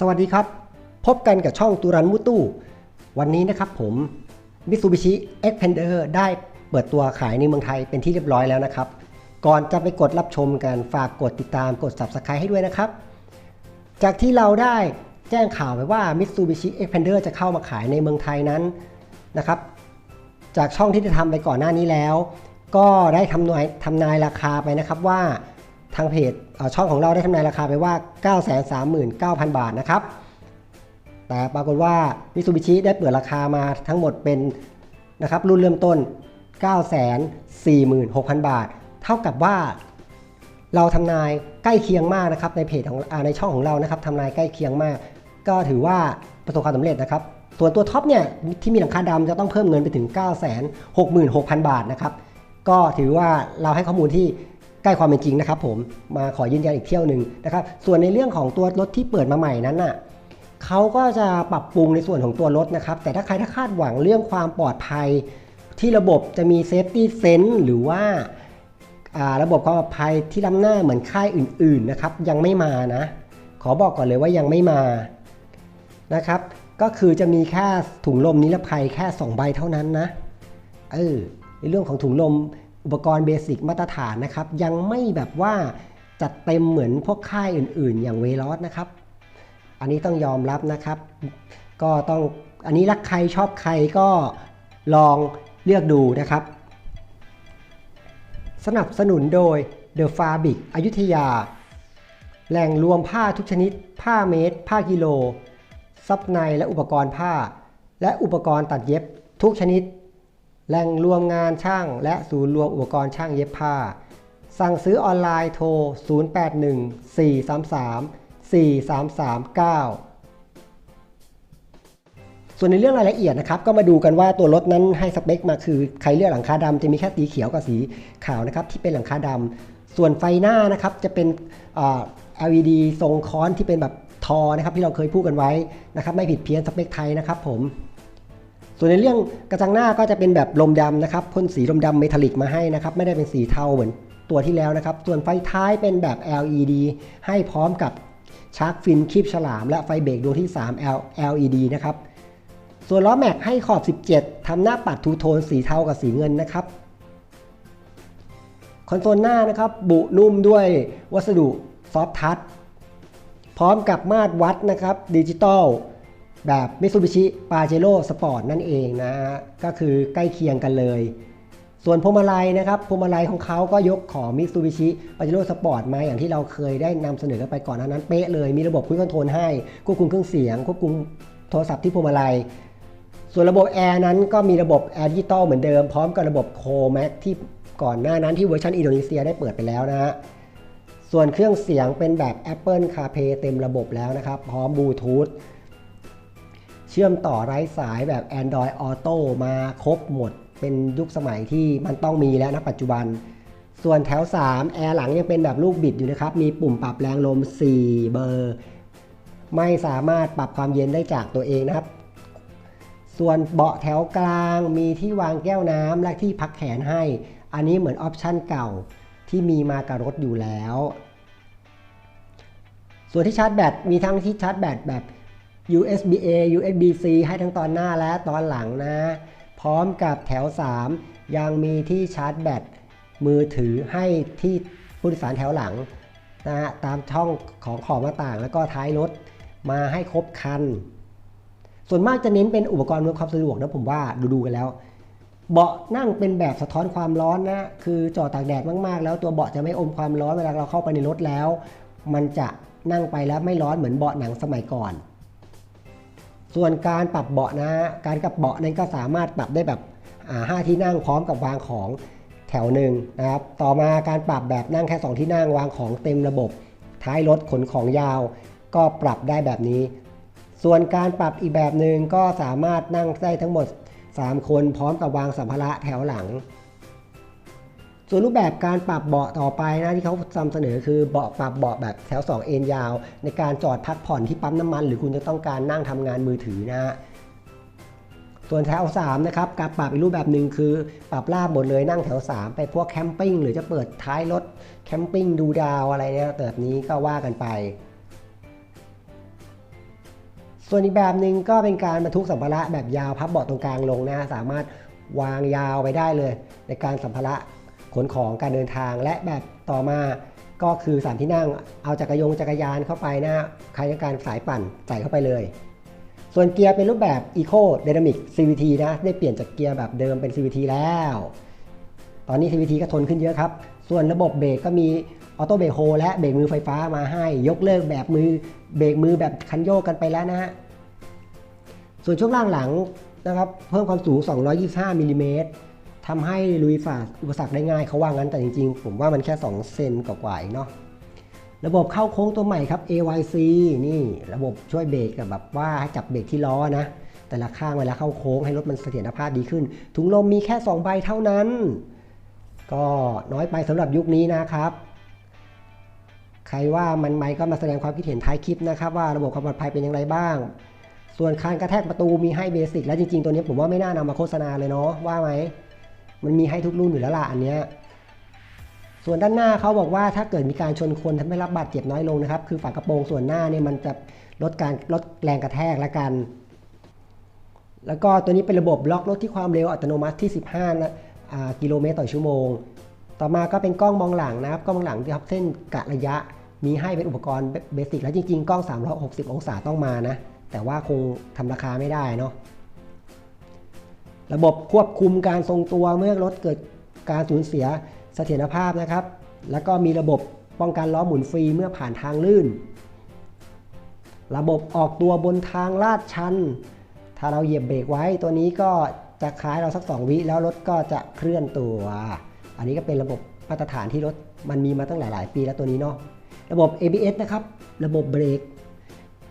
สวัสดีครับ พบกันกับช่องตุรันมุตู้ วันนี้นะครับผม Mitsubishi Xpander ได้เปิดตัวขายในเมืองไทยเป็นที่เรียบร้อยแล้วนะครับ ก่อนจะไปกดรับชมกันฝากกดติดตามกด Subscribe ให้ด้วยนะครับ จากที่เราได้แจ้งข่าวไปว่า Mitsubishi Xpander จะเข้ามาขายในเมืองไทยนั้นนะครับ จากช่องที่ได้ทำไปก่อนหน้านี้แล้ว ก็ได้ทำนายทำนายราคาไปนะครับว่า ทางเพจช่องของเราได้ทำนายราคาไปว่า 939,000 บาทนะครับ แต่ปรากฏว่า Mitsubishi ได้เปิดราคามาทั้งหมดเป็นนะครับรุ่นเริ่มต้น 946,000 บาท เท่ากับว่าเราทำนายใกล้เคียงมากนะครับในเพจของในช่องของเรานะครับทำนายใกล้เคียงมาก ก็ถือว่าประสบความสำเร็จนะครับ ส่วนตัวท็อปเนี่ยที่มีหลังคาดำจะต้องเพิ่มเงินไปถึง 966,000 บาทนะครับ ก็ถือว่าเราให้ข้อมูลที่ ใกล้ความเป็นจริงนะครับผมมาขอยืนยันอีกเที่ยวหนึ่งนะครับส่วนในเรื่องของตัวรถที่เปิดมาใหม่นั้นน่ะเขาก็จะปรับปรุงในส่วนของตัวรถนะครับแต่ถ้าใครถ้าคาดหวังเรื่องความปลอดภัย ที่ระบบจะมีเซฟตี้เซนส์หรือว่าอ่าระบบความปลอดภัยที่ล้ำหน้าเหมือนค่ายอื่นๆนะครับยังไม่มานะ ขอบอกก่อนเลยว่ายังไม่มานะครับ ก็คือจะมีแค่ถุงลมนิรภัยแค่ 2 ใบเท่านั้นนะเออในเรื่องของถุงลม อุปกรณ์เบสิกมาตรฐานนะครับ ยังไม่แบบว่าจัดเต็มเหมือนพวกค่ายอื่น ๆ อย่างเวลอสนะครับ อันนี้ต้องยอมรับนะครับ ก็ต้องอันนี้รักใครชอบใครก็ลองเลือกดูนะครับ สนับสนุนโดย The Fabric อยุธยา แหล่งรวมผ้าทุกชนิด ผ้าเมตร ผ้ากิโล ซับในและอุปกรณ์ผ้า และอุปกรณ์ตัดเย็บทุกชนิด แหล่งรวมงานช่าง และศูนย์รวมอุปกรณ์ช่างเย็บผ้า สั่งซื้อออนไลน์โทร 0814334339ส่วนในเรื่องรายละเอียดนะครับก็มาดูกันว่าตัวรถนั้นให้สเปคมาคือใครเลือกหลังคาดำจะมีแค่สีเขียวกับสีขาวนะครับที่เป็นหลังคาดำส่วนไฟหน้านะครับจะเป็น LED ทรงค้อนที่เป็นแบบทอนะครับที่เราเคยพูดกันไว้นะครับไม่ผิดเพี้ยนสเปคไทยนะครับผม ส่วนในเรื่องกระจังหน้าก็จะเป็นแบบลมดำนะครับพ่นสีลมดำเมทัลลิกมาให้นะครับไม่ได้เป็นสีเทาเหมือนตัวที่แล้วนะครับ ส่วนไฟท้ายเป็นแบบ LED ให้พร้อมกับชาร์กฟินคีบฉลาม และไฟเบรกดวงที่ 3 LED นะครับ ส่วนล้อแม็กให้ขอบ 17 ทำหน้าปัดทูโทนสีเทากับสีเงินนะครับ คอนโซลหน้านะครับ บุนุ่มด้วยวัสดุซอฟทัชพร้อมกับมาตรวัดนะครับดิจิตอล แบบ Mitsubishi Pajero Sport นั่นเองนะฮะก็คือใกล้เคียงกันเลย ส่วนพวงมาลัยนะครับพวงมาลัยของเขาก็ยกของ Mitsubishi Pajero Sport มาอย่างที่เราเคยได้นำเสนอกันไปก่อนหนานั้นเป๊ะเลยมีระบบคุยคอนโทรลให้ควบคุมเครื่องเสียงควบคุมโทรศัพท์ที่พวงมาลัย ส่วนระบบแอร์นั้นก็มีระบบแอร์ดิจิตอลเหมือนเดิมพร้อมกับระบบโคแม็กที่ก่อนหน้านั้นที่เวอร์ชันอินโดนีเซียได้เปิดไปแล้วนะฮะส่วนเครื่องเสียงเป็นแบบ Apple CarPlay เต็มระบบแล้วนะครับ พร้อมบลูทูธ เชื่อมต่อไร้สายแบบ Android Auto มาครบหมด เป็นยุคสมัยที่มันต้องมีแล้วนะปัจจุบัน ส่วนแถว 3 แอร์หลังยังเป็นแบบลูกบิดอยู่นะครับ มีปุ่มปรับแรงลม 4 เบอร์ ไม่สามารถปรับความเย็นได้จากตัวเองนะครับ ส่วนเบาะแถวกลางมีที่วางแก้วน้ำและที่พักแขนให้ อันนี้เหมือนออปชั่นเก่าที่มีมากับรถอยู่แล้ว ส่วนที่ชาร์จแบตมีทั้งที่ชาร์จแบตแบบ USB A USB C ให้ทั้งตอนหน้าและตอนหลังนะ พร้อมกับแถว 3 ยังมีที่ชาร์จแบตมือถือให้ที่ผู้โดยสารแถวหลังนะฮะตามช่องของขอบหน้าต่างแล้วก็ท้ายรถมาให้ครบคัน ส่วนมากจะเน้นเป็นอุปกรณ์อำนวยความสะดวกนะผมว่าดูๆกันแล้ว เบาะนั่งเป็นแบบสะท้อนความร้อนนะ คือจอดตากแดดมากๆ แล้วตัวเบาะจะไม่อมความร้อนเวลาเราเข้าไปในรถแล้ว มันจะนั่งไปแล้วไม่ร้อนเหมือนเบาะหนังสมัยก่อน ส่วนการปรับเบาะนะการกับเบาะนั้นก็สามารถปรับได้แบบห้าที่นั่งพร้อมกับวางของแถวหนึ่งนะครับ ต่อมาการปรับแบบนั่งแค่ 2 ที่นั่งวางของเต็มระบบ ท้ายรถขนของยาว ก็ปรับได้แบบนี้ ส่วนการปรับอีกแบบหนึ่งก็สามารถนั่งได้ทั้งหมด 3 คนพร้อมกับวางสัมภาระแถวหลัง ส่วนรูปแบบการปรับเบาะต่อไปนะที่เขานำเสนอคือเบาะปรับเบาะแบบแถว 2 เอ็นยาว ในการจอดพักผ่อนที่ปั๊มน้ำมัน หรือคุณจะต้องการนั่งทำงานมือถือนะฮะส่วนแถว3นะครับการปรับอีกรูปแบบหนึ่งคือ ปรับราบหมดเลยนั่งแถว 3 ไปพวกแคมปิ้งหรือจะเปิดท้ายรถแคมปิ้งดูดาวอะไรเนี่ยแบบนี้ก็ว่ากันไปส่วนอีกแบบหนึ่งก็เป็นการบรรทุกสัมภาระแบบยาวพับเบาะตรงกลางลงนะสามารถวางยาวไปได้เลย ในการสัมภาระ ขนของการเดินทางและแบบต่อมาก็คือสามที่นั่งเอาจักรยงจักรยานเข้าไปนะใครต้องการสายปั่นใส่เข้าไปเลย ส่วนเกียร์เป็นรูปแบบ Eco Dynamic CVT นะได้เปลี่ยนจากเกียร์แบบเดิมเป็น CVT แล้ว ตอนนี้ CVT ก็ทนขึ้นเยอะครับ ส่วนระบบเบรกก็มีออโต้เบรกโฮและเบรกมือไฟฟ้ามาให้ ยกเลิกแบบมือเบรกมือแบบคันโยกกันไปแล้วนะฮะส่วนช่วงล่างหลังนะครับเพิ่มความสูง 225มิลลิเมตร ทำให้ลุยฝ่าอุปสรรคได้ง่ายเขาว่างั้นแต่จริงๆ ผมว่ามันแค่ 2 เซนกว่าๆเองเนาะระบบเข้าโค้งตัวใหม่ครับ AYC นี่ระบบช่วยเบรกกับแบบว่าจับเบรกที่ล้อนะ แต่ละข้างเวลาเข้าโค้งให้รถมันเสถียรภาพดีขึ้น ถุงลมมีแค่ 2 ใบเท่านั้น ก็น้อยไปสำหรับยุคนี้นะครับ ใครว่ามันไหมก็มาแสดงความคิดเห็นท้ายคลิปนะครับ ว่าระบบความปลอดภัยเป็นอย่างไรบ้าง ส่วนคานกระแทกประตูมีให้เบสิกแล้วจริงๆ ตัวนี้ผมว่าไม่น่านำมาโฆษณาเลยเนาะว่าไหม มันมีให้ทุกรุ่นอยู่แล้วล่ะอันเนี้ยส่วนด้านหน้าเขาบอกว่าถ้าเกิดมีการชนคนทำให้รับบาดเจ็บน้อยลงนะครับ คือฝากระโปรงส่วนหน้าเนี่ยมันจะลดการลดแรงกระแทกและกัน แล้วก็ตัวนี้เป็นระบบล็อกรถที่ความเร็วอัตโนมัติที่ 15นะกิโลเมตรต่อชั่วโมง ต่อมาก็เป็นกล้องมองหลังนะครับกล้องมองหลังที่ทับเส้นกะระยะ มีให้เป็นอุปกรณ์เบสิกแล้วจริงๆ กล้อง 360 องศาต้องมานะ แต่ว่าคงทำราคาไม่ได้เนาะ ระบบควบคุมการทรงตัวเมื่อรถเกิดการสูญเสียเสถียรภาพนะครับ แล้วก็มีระบบป้องกันล้อหมุนฟรีเมื่อผ่านทางลื่น ระบบออกตัวบนทางลาดชัน ถ้าเราเหยียบเบรกไว้ตัวนี้ก็จะคล้ายเราสัก 2 วิแล้วรถก็จะเคลื่อนตัว อันนี้ก็เป็นระบบมาตรฐานที่รถมันมีมาตั้งหลาย ๆ ปีแล้วตัวนี้เนาะ ระบบ ABS นะครับ ระบบเบรก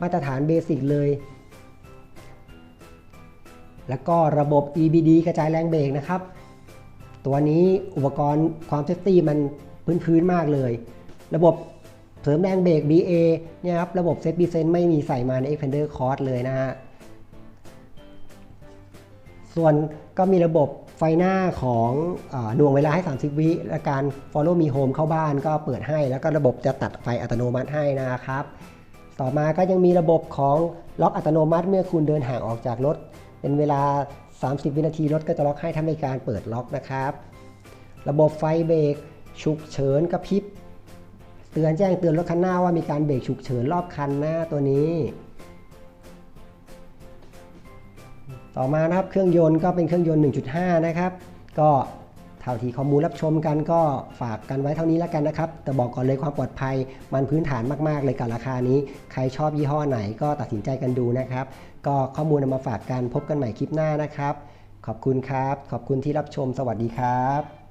มาตรฐานเบสิกเลย แล้วก็ระบบ EBD กระจายแรงเบรกนะครับ ตัวนี้อุปกรณ์ความเซฟตี้มันพื้นๆมากเลย ระบบเสริมแรงเบรก BA เนี่ยครับ ระบบเซฟบีเซนไม่มีใส่มาใน Xpander Cross เลยนะฮะ ส่วนก็มีระบบไฟหน้าของหน่วงเวลาให้ 30 วิและการ Follow Me Home เข้าบ้านก็เปิดให้ แล้วก็ระบบจะตัดไฟอัตโนมัติให้นะครับ ต่อมาก็ยังมีระบบของล็อกอัตโนมัติเมื่อคุณเดินห่างออกจากรถ เป็นเวลา 30 วินาทีรถก็จะล็อกให้ถ้ามีการเปิดล็อกนะครับ ระบบไฟเบรกฉุกเฉินกระพริบเตือนแจ้งเตือนรถคันหน้าว่ามีการเบรกฉุกเฉินรอบคันหน้าตัวนี้ ต่อมานะครับเครื่องยนต์ก็เป็นเครื่องยนต์ 1.5 นะครับ ก็ เท่าที่ข้อมูลรับชมกันก็ฝากกันไว้เท่านี้แล้วกันนะครับ แต่บอกก่อนเลยความปลอดภัย มันพื้นฐานมาก ๆ เลยกับราคานี้ ใครชอบยี่ห้อไหนก็ตัดสินใจกันดูนะครับ ก็ข้อมูลนำมาฝากกันพบกันใหม่คลิปหน้านะครับ ขอบคุณครับ ขอบคุณที่รับชม สวัสดีครับ